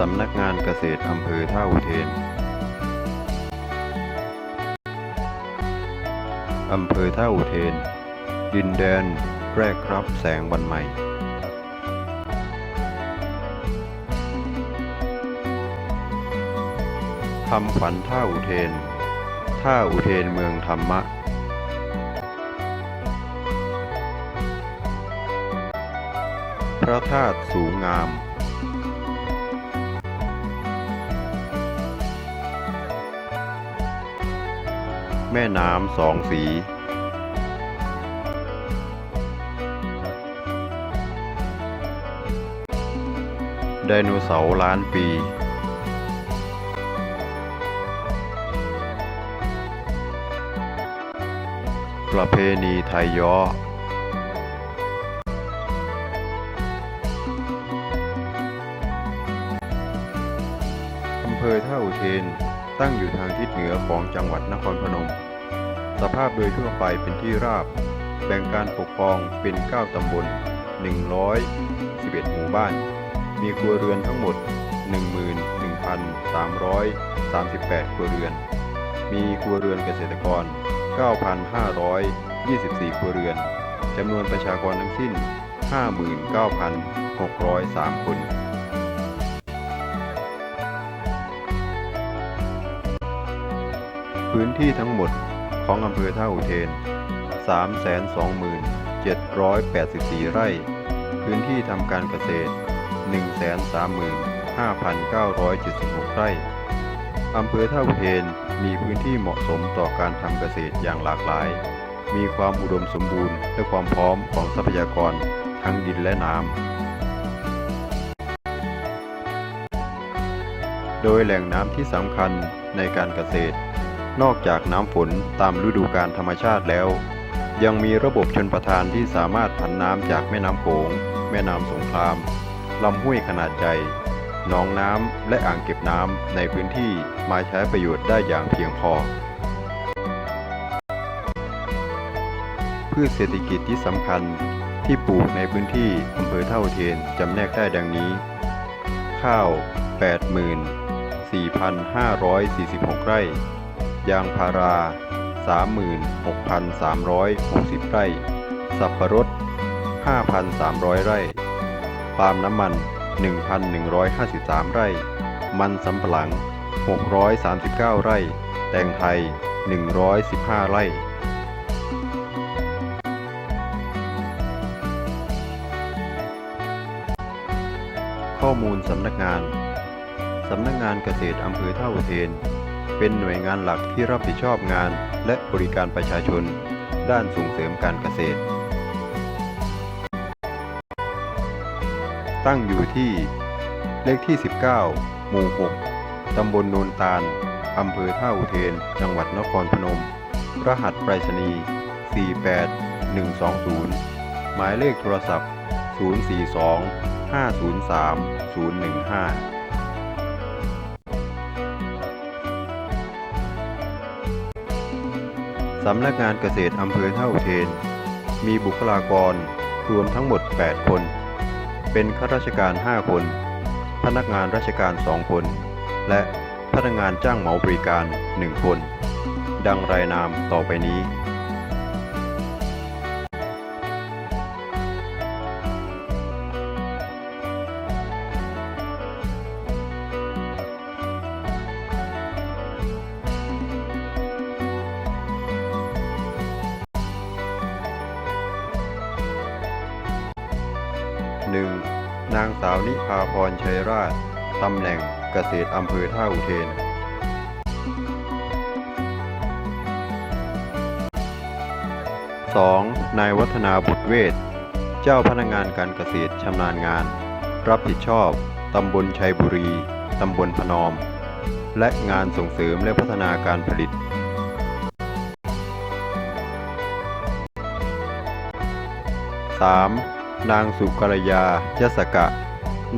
สำนักงานเกษตรอำเภอท่าอุเทน อำเภอท่าอุเทน ดินแดนแรกรับแสงวันใหม่ คำขวัญท่าอุเทน ท่าอุเทนเมืองธรรมะ พระธาตุสูงงาม แม่น้ำสองสีไดโนเสาร์ล้านปี ประเพณีไทยย้อ อำเภอท่าอุเทน ตั้งอยู่ทางทิศเหนือของจังหวัดนครพนม สภาพโดยทั่วไปเป็นที่ราบ แบ่งการปกครองเป็น 9 ตำบล 111 หมู่บ้าน มีครัวเรือนทั้งหมด 11,338 ครัวเรือน มีครัวเรือนเกษตรกร 9,524 ครัวเรือน จำนวนประชากรทั้งสิ้น 59,603 คน พื้นที่ทั้งหมดของอำเภอท่าอุเทน 327,84 ไร่ พื้นที่ทำการเกษตร 135,976 ไร่ อำเภอท่าอุเทนมีพื้นที่เหมาะสมต่อการทำเกษตรอย่างหลากหลาย มีความอุดมสมบูรณ์และความพร้อมของทรัพยากรทั้งดินและน้ำโดยแหล่งน้ำที่สำคัญในการเกษตร นอกจากน้ำฝนตามฤดูกาลธรรมชาติแล้ว ยังมีระบบชนประทานที่สามารถผันน้ำจากแม่น้ำโขง แม่น้ำสงครามลำห้วยขนาดใหญ่หนองน้ำและอ่างเก็บน้ำในพื้นที่มาใช้ประโยชน์ได้อย่างเพียงพอ พืชเศรษฐกิจที่สำคัญที่ปลูกในพื้นที่อำเภอเท่าเทียนจำแนกได้ดังนี้ ข้าว 84,546 ไร่ ยางพารา 36,360 ไร่ สับปะรด 5,300 ไร่ ปาล์มน้ำมัน 1,153 ไร่ มันสำปะหลัง 639 ไร่ แตงไทย 115 ไร่ข้อมูลสำนักงาน สำนักงานเกษตรอำเภอท่าอุเทน เป็นหน่วยงานหลักที่รับผิดชอบงาน และบริการประชาชน ด้านส่งเสริมการเกษตร ตั้งอยู่ที่เลขที่ 19 หมู่ 6 ตำบลโนนตาล อำเภอท่าอุเทน จังหวัดนครพนม รหัสไปรษณีย์ 48120 หมายเลขโทรศัพท์ 042 503 015 สำนักงานเกษตรอำเภอเท่าเทน มีบุคลากรรวมทั้งหมด 8 คน เป็นข้าราชการ 5 คน พนักงานราชการ 2 คน และพนักงานจ้างเหมาบริการ 1 คน ดังรายนามต่อไปนี้ นางสาวนิพาพรชัยราช ตำแหน่งเกษตรอำเภอท่าอุเทน 2. นายวัฒนาบุตรเวทเจ้าพนักงานการเกษตรชำนาญงาน รับผิดชอบ ตำบลชัยบุรี ตำบลพนอม และงานส่งเสริมและพัฒนาการผลิต 3. นางสุกรยายศกะ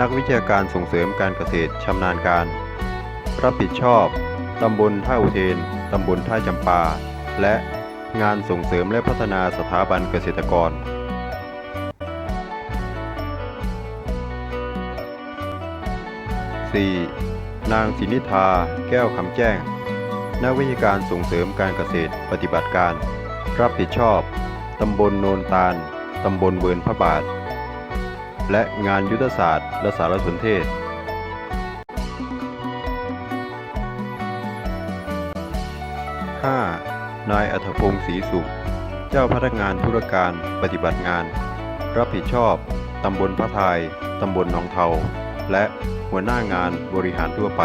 นักวิชาการส่งเสริมการเกษตรชำนาญการ รับผิดชอบ ตำบลท่าอุเทน ตำบลท่าจำปา และงานส่งเสริมและพัฒนาสถาบันเกษตรกร 4. นางสินิธา แก้วคำแจ้ง นักวิชาการส่งเสริมการเกษตรปฏิบัติการ รับผิดชอบ ตำบลโนนตาล ตำบลเวินพระบาท และงานยุทธศาสตร์ และสารสนเทศ 5. นายอัธพงศ์ศรีสุข เจ้าพนักงานธุรการปฏิบัติงาน รับผิดชอบ ตำบลพระทายตำบลหนองเทา และหัวหน้างานบริหารทั่วไป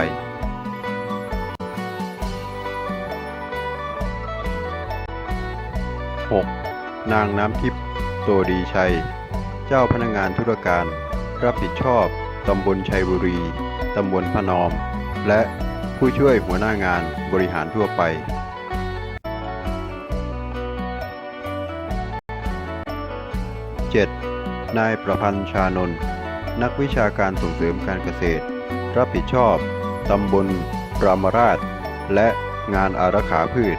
6. นางน้ำทิพย์โตดีชัย เจ้าพนักงานธุรการ รับผิดชอบตำบลชัยบุรี ตำบลพะนอม และผู้ช่วยหัวหน้างานบริหารทั่วไป 7. นายประพันธ์ชานนท์นักวิชาการส่งเสริมการเกษตร รับผิดชอบตำบลรามราช และงานอารักขาพืช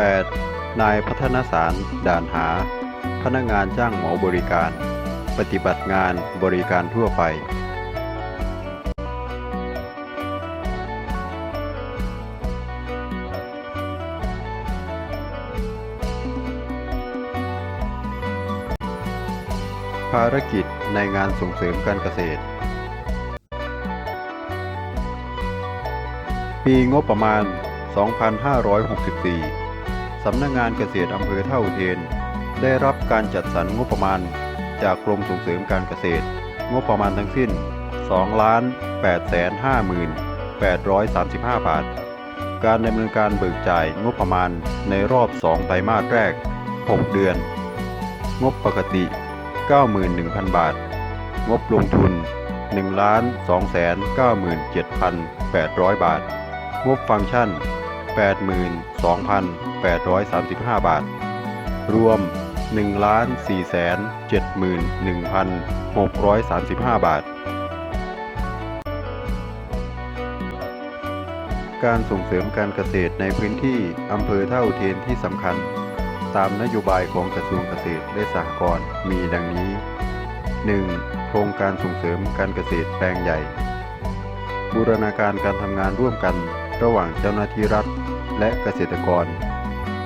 8. นายพัฒนสาร ด่านหา พนักงานจ้างหมอบริการ ปฏิบัติงานบริการทั่วไปภารกิจในงานส่งเสริมการเกษตร ปีงบประมาณ 2564 สำนักงงานเกษตรอำเภอเท่าเทน ได้รับการจัดสรรงบประมาณ จากกรมส่งเสริมการเกษตร งบประมาณทั้งสิ้น2 8 5 8 3 5 บาท การดำเนินการเบิกจ่ายงบประมาณในรอบ 2 ไตรมาสแรก 6 เดือน งบปกติ 91,000 บาท งบลงทุน 1,297,800 บาท งบฟังก์ชัน 82,835 บาท รวม 1,471,635 บาท การส่งเสริมการเกษตรในพื้นที่อำเภอเท่าเทียนที่สำคัญ ตามนโยบายของกระทรวงเกษตรและสหกรณ์มีดังนี้ 1. โครงการส่งเสริมการเกษตรแปลงใหญ่ บูรณาการการทำงานร่วมกันระหว่างเจ้าหน้าที่รัฐ และเกษตรกร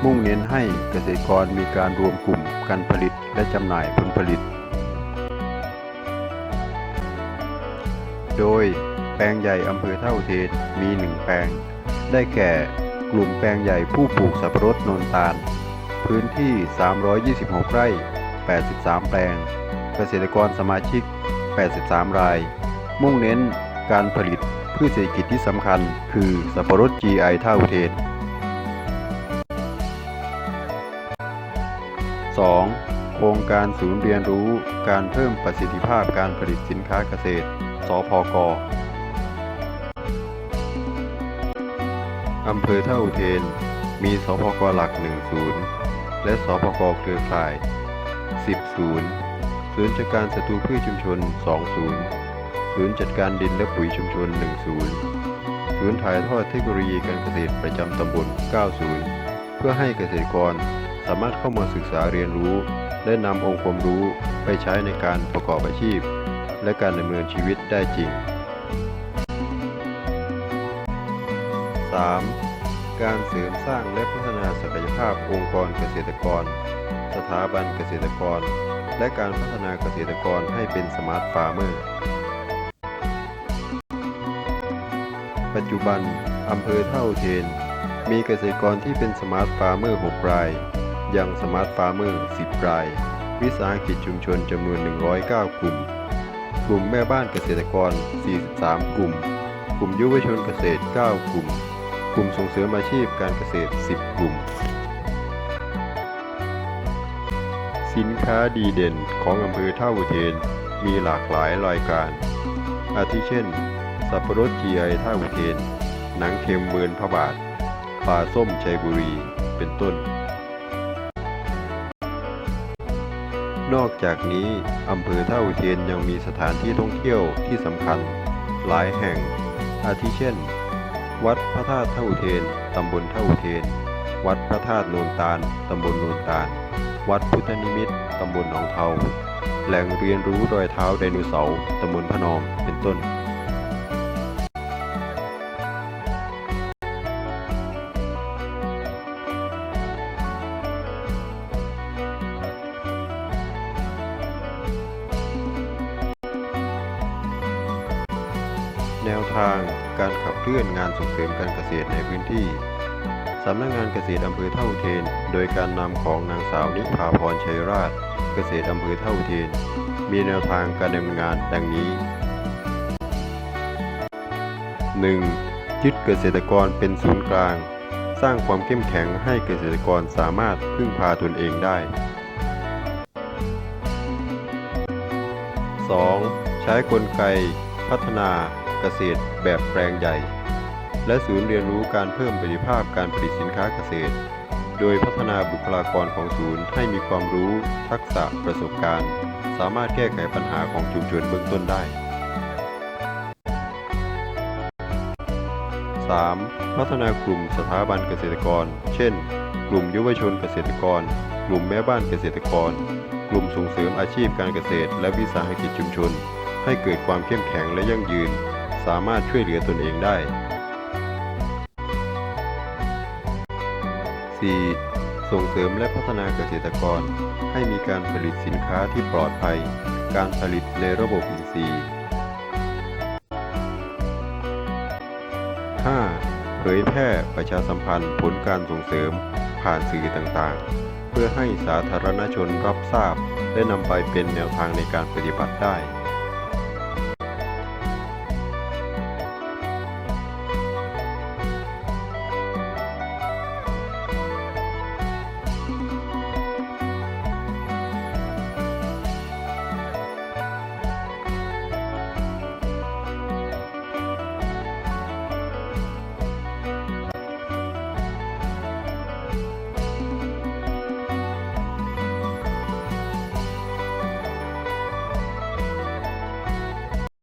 มุ่งเน้นให้เกษตรกรมีการรวมกลุ่มการผลิตและจำหน่ายผลผลิต โดยแปลงใหญ่อำเภอเท่าเทนมีหนึ่งแปลง ได้แก่กลุ่มแปลงใหญ่ผู้ปลูกสับปะรดนนตาล พื้นที่ 326 ไร่ 83 แปลง เกษตรกรสมาชิก 83 ราย มุ่งเน้นการผลิตพืชเศรษฐกิจที่สำคัญ คือสับปะรด GI เท่าเทน โครงการศูนย์เรียนรู้การเพิ่มประสิทธิภาพการผลิตสินค้าเกษตร สพกอำเภอเท่าอุเทน มีสพกหลัก 1 ศูนย์ และสพกเครือข่าย 10 ศูนย์ ศูนย์จัดการศัตรูพืชชุมชน 2 ศูนย์ ศูนย์จัดการดินและปุ๋ยชุมชน 1 ศูนย์ ศูนย์ถ่ายทอดเทคโนโลยีการเกษตรประจำตำบล 9 ศูนย์ เพื่อให้เกษตรกรสามารถเข้ามาศึกษาเรียนรู้ และนำองค์ความรู้ไปใช้ในการประกอบอาชีพ และการดำเนินชีวิตได้จริง 3. การเสริมสร้างและพัฒนาศักยภาพองค์กรเกษตรกร สถาบันเกษตรกร และการพัฒนาเกษตรกรให้เป็นสมาร์ทฟาร์มเมอร์ ปัจจุบันอำเภอเท่าเทน มีเกษตรกรที่เป็นสมาร์ทฟาร์มเมอร์ 6 ราย ยังสมาร์ทฟาร์มเมอร์10ราย วิสาหกิจชุมชนจำนวน 109 กลุ่ม กลุ่มแม่บ้านเกษตรกร 43 กลุ่ม กลุ่มยุวชนเกษตร 9 กลุ่ม กลุ่มส่งเสริมอาชีพการเกษตร 10 กลุ่ม สินค้าดีเด่นของอำเภอเท่าอุเทนมีหลากหลายรายการ อาทิเช่น สับปะรด GI ท่าอุเทน หนังเค็มเบินพระบาทปลาส้มชัยบุรี เป็นต้น นอกจากนี้อำเภอท่าอุเทนยังมีสถานที่ท่องเที่ยวที่สำคัญ หลายแห่ง อาทิเช่น วัดพระธาตุท่าอุเทนตำบลท่าอุเทน วัดพระธาตุโนนตาลตำบลโนนตาล วัดพุทธนิมิตตำบลหนองเทาแหล่งเรียนรู้รอยเท้าไดโนเสาร์ตำบลพะนอมเป็นต้น แนวทางการขับเคลื่อนงานส่งเสริมการเกษตรในพื้นที่สำนักงานเกษตรอำเภอเท่าเทน โดยการนำของนางสาวนิพาพรชัยราช เกษตรอำเภอเท่าเทน มีแนวทางการดำเนินงานดังนี้ 1. ยึดเกษตรกรเป็นศูนย์กลาง สร้างความเข้มแข็งให้เกษตรกรสามารถพึ่งพาตนเองได้ 2. ใช้กลไกพัฒนา เกษตรแบบแปลงใหญ่ และศูนย์เรียนรู้การเพิ่มประสิทธิภาพการผลิตสินค้าเกษตร โดยพัฒนาบุคลากรของศูนย์ให้มีความรู้ ทักษะประสบการณ์ สามารถแก้ไขปัญหาของชุมชนเบื้องต้นได้ 3. พัฒนากลุ่มสถาบันเกษตรกร เช่น กลุ่มเยาวชนเกษตรกร กลุ่มแม่บ้านเกษตรกร กลุ่มส่งเสริมอาชีพการเกษตร และวิสาหกิจชุมชน ให้เกิดความเข้มแข็งและยั่งยืน สามารถช่วยเหลือตนเองได้ 4. ส่งเสริมและพัฒนาเกษตรกร ให้มีการผลิตสินค้าที่ปลอดภัย การผลิตในระบบอินทรีย์ 5. เผยแพร่ประชาสัมพันธ์ผลการส่งเสริมผ่านสื่อต่างๆ เพื่อให้สาธารณชนรับทราบ และนำไปเป็นแนวทางในการปฏิบัติได้